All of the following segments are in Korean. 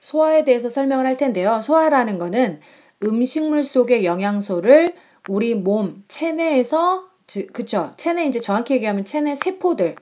소화에 대해서 설명을 할 텐데요. 소화라는 거는 음식물 속의 영양소를 우리 몸 체내에서 그쵸 체내 이제 정확히 얘기하면 체내 세포들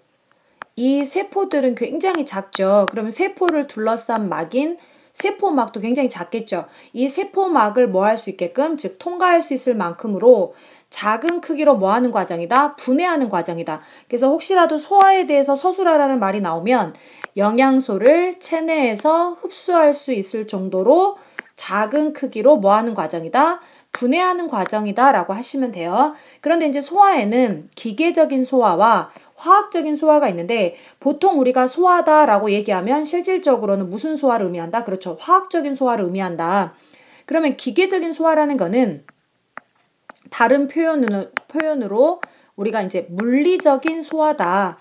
이 세포들은 굉장히 작죠. 그러면 세포를 둘러싼 막인 세포막도 굉장히 작겠죠. 이 세포막을 뭐 할 수 있게끔 즉 통과할 수 있을 만큼으로 작은 크기로 뭐 하는 과정이다? 분해하는 과정이다. 그래서 혹시라도 소화에 대해서 서술하라는 말이 나오면 영양소를 체내에서 흡수할 수 있을 정도로 작은 크기로 뭐 하는 과정이다? 분해하는 과정이다 라고 하시면 돼요. 그런데 이제 소화에는 기계적인 소화와 화학적인 소화가 있는데 보통 우리가 소화다 라고 얘기하면 실질적으로는 무슨 소화를 의미한다? 그렇죠. 화학적인 소화를 의미한다. 그러면 기계적인 소화라는 거는 다른 표현으로, 표현으로 우리가 이제 물리적인 소화다.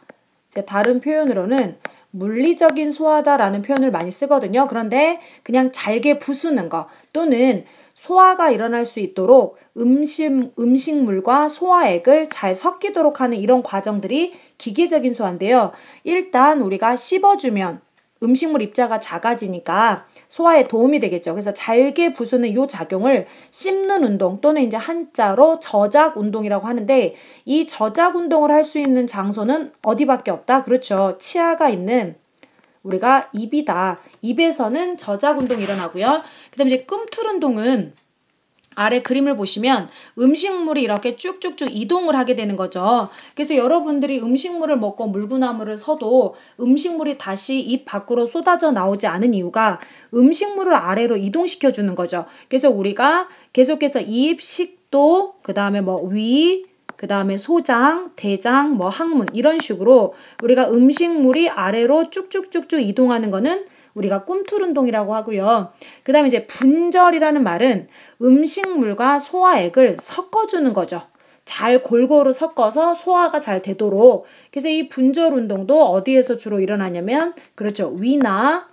이제 다른 표현으로는 물리적인 소화다라는 표현을 많이 쓰거든요. 그런데 그냥 잘게 부수는 거 또는 소화가 일어날 수 있도록 음식, 음식물과 소화액을 잘 섞이도록 하는 이런 과정들이 기계적인 소화인데요. 일단 우리가 씹어주면 음식물 입자가 작아지니까 소화에 도움이 되겠죠. 그래서 잘게 부수는 이 작용을 씹는 운동 또는 이제 한자로 저작 운동이라고 하는데 이 저작 운동을 할 수 있는 장소는 어디밖에 없다? 그렇죠. 치아가 있는 우리가 입이다. 입에서는 저작 운동이 일어나고요. 그다음에 이제 꿈틀 운동은 아래 그림을 보시면 음식물이 이렇게 쭉쭉쭉 이동을 하게 되는 거죠. 그래서 여러분들이 음식물을 먹고 물구나무를 서도 음식물이 다시 입 밖으로 쏟아져 나오지 않은 이유가 음식물을 아래로 이동시켜 주는 거죠. 그래서 우리가 계속해서 입, 식도, 그 다음에 뭐 위, 그 다음에 소장, 대장, 뭐 항문 이런 식으로 우리가 음식물이 아래로 쭉쭉쭉쭉 이동하는 거는 우리가 꿈틀 운동이라고 하고요. 그 다음에 이제 분절이라는 말은 음식물과 소화액을 섞어주는 거죠. 잘 골고루 섞어서 소화가 잘 되도록. 그래서 이 분절 운동도 어디에서 주로 일어나냐면, 그렇죠. 위나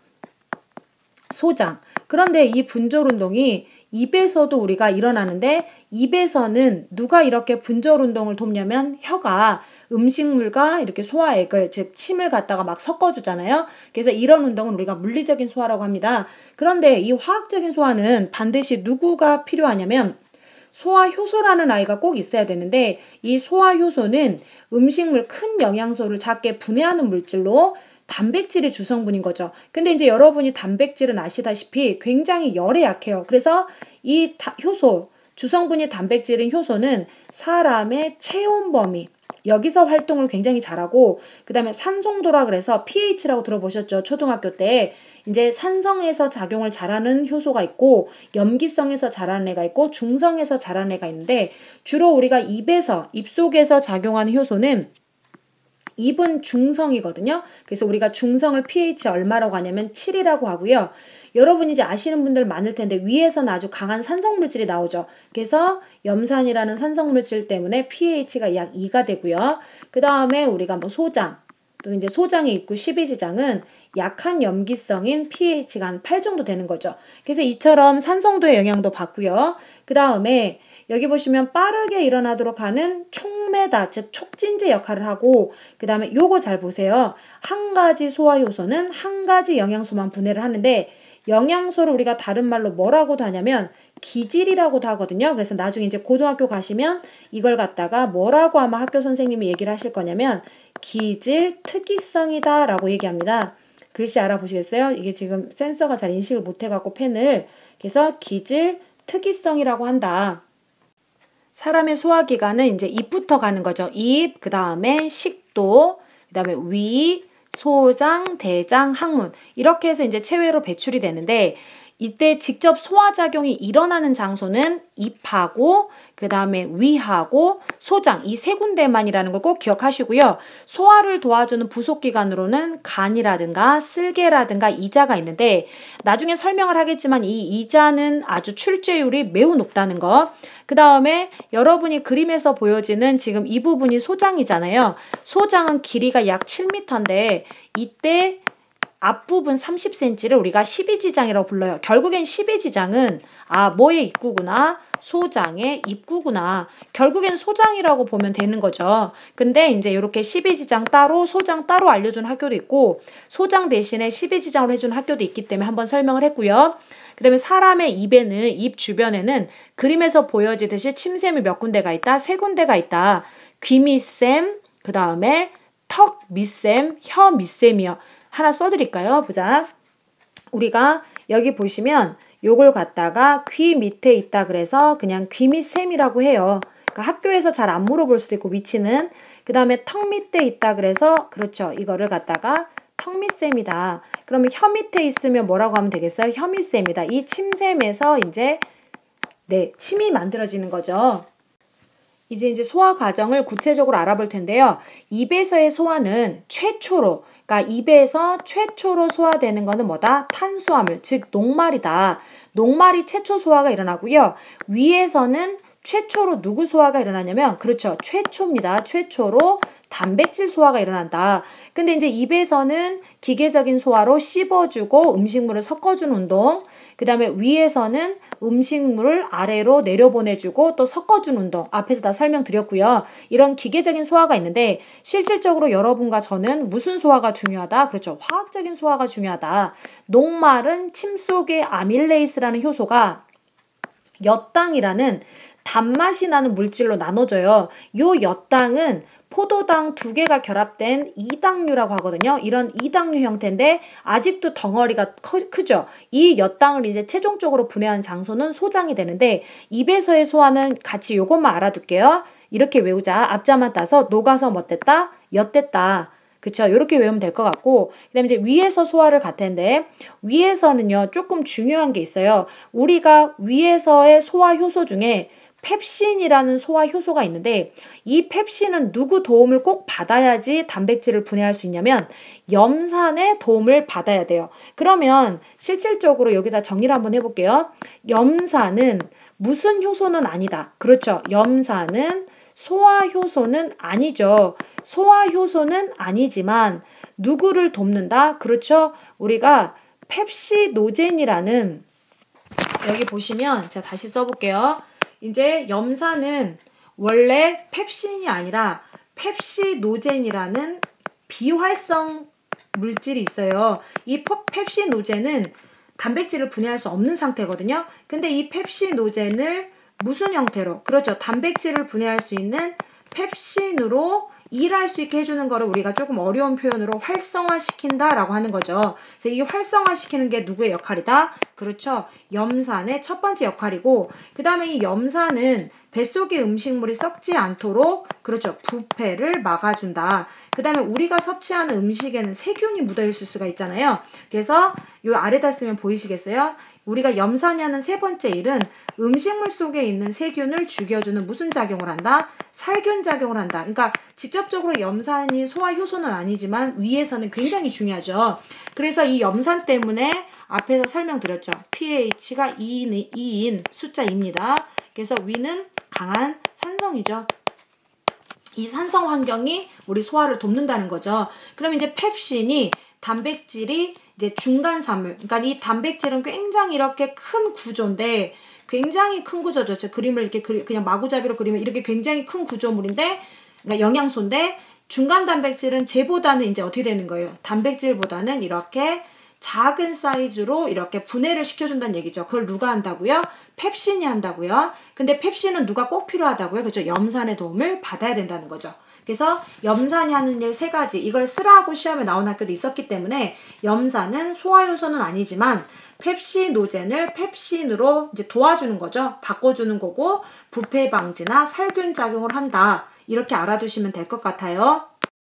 소장. 그런데 이 분절 운동이 입에서도 우리가 일어나는데, 입에서는 누가 이렇게 분절 운동을 돕냐면 혀가 음식물과 이렇게 소화액을 즉 침을 갖다가 막 섞어주잖아요. 그래서 이런 운동은 우리가 물리적인 소화라고 합니다. 그런데 이 화학적인 소화는 반드시 누구가 필요하냐면 소화 효소라는 아이가 꼭 있어야 되는데 이 소화 효소는 음식물 큰 영양소를 작게 분해하는 물질로 단백질이 주성분인 거죠. 근데 이제 여러분이 단백질은 아시다시피 굉장히 열에 약해요. 그래서 이 효소, 주성분이 단백질인 효소는 사람의 체온 범위, 여기서 활동을 굉장히 잘하고 그 다음에 산송도라 그래서 pH라고 들어보셨죠? 초등학교 때 이제 산성에서 작용을 잘하는 효소가 있고 염기성에서 잘하는 애가 있고 중성에서 잘하는 애가 있는데 주로 우리가 입에서 입속에서 작용하는 효소는 입은 중성이거든요. 그래서 우리가 중성을 pH 얼마라고 하냐면 7이라고 하고요. 여러분이 이제 아시는 분들 많을 텐데 위에서는 아주 강한 산성 물질이 나오죠. 그래서 염산이라는 산성 물질 때문에 pH가 약 2가 되고요. 그 다음에 우리가 뭐 소장 또 이제 소장의 입구 12지장은 약한 염기성인 pH가 한 8 정도 되는 거죠. 그래서 이처럼 산성도의 영향도 받고요. 그 다음에 여기 보시면 빠르게 일어나도록 하는 촉매다, 즉 촉진제 역할을 하고 그 다음에 요거 잘 보세요. 한 가지 소화 효소는 한 가지 영양소만 분해를 하는데 영양소를 우리가 다른 말로 뭐라고도 하냐면 기질이라고도 하거든요. 그래서 나중에 이제 고등학교 가시면 이걸 갖다가 뭐라고 아마 학교 선생님이 얘기를 하실 거냐면 기질 특이성이다 라고 얘기합니다. 글씨 알아보시겠어요? 이게 지금 센서가 잘 인식을 못 해갖고 펜을 그래서 기질 특이성이라고 한다. 사람의 소화기관은 이제 입부터 가는 거죠. 입, 그 다음에 식도, 그 다음에 위, 소장, 대장, 항문. 이렇게 해서 이제 체외로 배출이 되는데 이때 직접 소화작용이 일어나는 장소는 입하고 그 다음에 위하고 소장 이 세 군데만이라는 걸 꼭 기억하시고요. 소화를 도와주는 부속기관으로는 간이라든가 쓸개라든가 이자가 있는데 나중에 설명을 하겠지만 이 이자는 아주 출제율이 매우 높다는 거. 그 다음에 여러분이 그림에서 보여지는 지금 이 부분이 소장이잖아요. 소장은 길이가 약 7m인데 이때 앞부분 30cm를 우리가 12지장이라고 불러요. 결국엔 12지장은 아 뭐의 입구구나 소장의 입구구나. 결국엔 소장이라고 보면 되는 거죠. 근데 이제 이렇게 12지장 따로 소장 따로 알려준 학교도 있고 소장 대신에 12지장으로 해주는 학교도 있기 때문에 한번 설명을 했고요. 그 다음에 사람의 입에는 입 주변에는 그림에서 보여지듯이 침샘이 몇 군데가 있다? 세 군데가 있다. 귀 밑샘, 그 다음에 턱 밑샘, 혀 밑샘이요. 하나 써드릴까요? 보자. 우리가 여기 보시면 요걸 갖다가 귀 밑에 있다 그래서 그냥 귀 밑샘이라고 해요. 그러니까 학교에서 잘 안 물어볼 수도 있고 위치는 그 다음에 턱 밑에 있다 그래서 그렇죠. 이거를 갖다가 턱 밑샘이다. 그러면 혀 밑에 있으면 뭐라고 하면 되겠어요? 혀 밑샘이다. 이 침샘에서 이제 네 침이 만들어지는 거죠. 이제 이제 소화 과정을 구체적으로 알아볼 텐데요. 입에서의 소화는 최초로 그러니까 입에서 최초로 소화되는 것은 뭐다? 탄수화물, 즉 녹말이다. 녹말이 최초 소화가 일어나고요. 위에서는 최초로 누구 소화가 일어나냐면 그렇죠. 최초입니다. 최초로 단백질 소화가 일어난다. 근데 이제 입에서는 기계적인 소화로 씹어주고 음식물을 섞어주는 운동, 그 다음에 위에서는 음식물을 아래로 내려보내주고 또 섞어주는 운동, 앞에서 다 설명드렸고요. 이런 기계적인 소화가 있는데 실질적으로 여러분과 저는 무슨 소화가 중요하다? 그렇죠. 화학적인 소화가 중요하다. 녹말은 침 속의 아밀레이스라는 효소가 엿당이라는 단맛이 나는 물질로 나눠져요. 요 엿당은 포도당 두 개가 결합된 이당류라고 하거든요. 이런 이당류 형태인데 아직도 덩어리가 크, 죠 이 엿당을 이제 최종적으로 분해한 장소는 소장이 되는데 입에서의 소화는 같이 요것만 알아둘게요. 이렇게 외우자. 앞자만 따서 녹아서 뭐됐다? 엿됐다. 그쵸? 이렇게 외우면 될 것 같고, 그 다음에 이제 위에서 소화를 갈 텐데, 위에서는요, 조금 중요한 게 있어요. 우리가 위에서의 소화 효소 중에 펩신이라는 소화 효소가 있는데 이 펩신은 누구 도움을 꼭 받아야지 단백질을 분해할 수 있냐면 염산의 도움을 받아야 돼요. 그러면 실질적으로 여기다 정리를 한번 해볼게요. 염산은 무슨 효소는 아니다. 그렇죠. 염산은 소화 효소는 아니죠. 소화 효소는 아니지만 누구를 돕는다? 그렇죠. 우리가 펩시노젠이라는 여기 보시면 제가 다시 써볼게요. 이제 염산은 원래 펩신이 아니라 펩시노젠이라는 비활성 물질이 있어요. 이 펩시노젠은 단백질을 분해할 수 없는 상태거든요. 근데 이 펩시노젠을 무슨 형태로? 그렇죠. 단백질을 분해할 수 있는 펩신으로 일할 수 있게 해주는 거를 우리가 조금 어려운 표현으로 활성화시킨다라고 하는 거죠. 그래서 이 활성화시키는 게 누구의 역할이다? 그렇죠. 염산의 첫 번째 역할이고 그 다음에 이 염산은 뱃속의 음식물이 썩지 않도록 그렇죠. 부패를 막아준다. 그 다음에 우리가 섭취하는 음식에는 세균이 묻어있을 수가 있잖아요. 그래서 요 아래다 쓰면 보이시겠어요? 우리가 염산이 하는 세 번째 일은 음식물 속에 있는 세균을 죽여주는 무슨 작용을 한다? 살균 작용을 한다. 그러니까 직접적으로 염산이 소화 효소는 아니지만 위에서는 굉장히 중요하죠. 그래서 이 염산 때문에 앞에서 설명드렸죠. pH가 2인, 2인 숫자 입니다 그래서 위는 강한 산성이죠. 이 산성 환경이 우리 소화를 돕는다는 거죠. 그럼 이제 펩신이 단백질이 이제 중간 산물. 그러니까 이 단백질은 굉장히 이렇게 큰 구조인데 굉장히 큰 구조죠. 제 그림을 이렇게 그리, 그냥 마구잡이로 그리면 이렇게 굉장히 큰 구조물인데 그러니까 영양소인데 중간 단백질은 쟤보다는 이제 어떻게 되는 거예요? 단백질보다는 이렇게 작은 사이즈로 이렇게 분해를 시켜준다는 얘기죠. 그걸 누가 한다고요? 펩신이 한다고요. 근데 펩신은 누가 꼭 필요하다고요? 그죠? 염산의 도움을 받아야 된다는 거죠. 그래서 염산이 하는 일 세 가지 이걸 쓰라고 시험에 나온 학교도 있었기 때문에 염산은 소화 효소는 아니지만 펩시노젠을 펩신으로 이제 도와주는 거죠. 바꿔주는 거고 부패 방지나 살균 작용을 한다. 이렇게 알아두시면 될 것 같아요.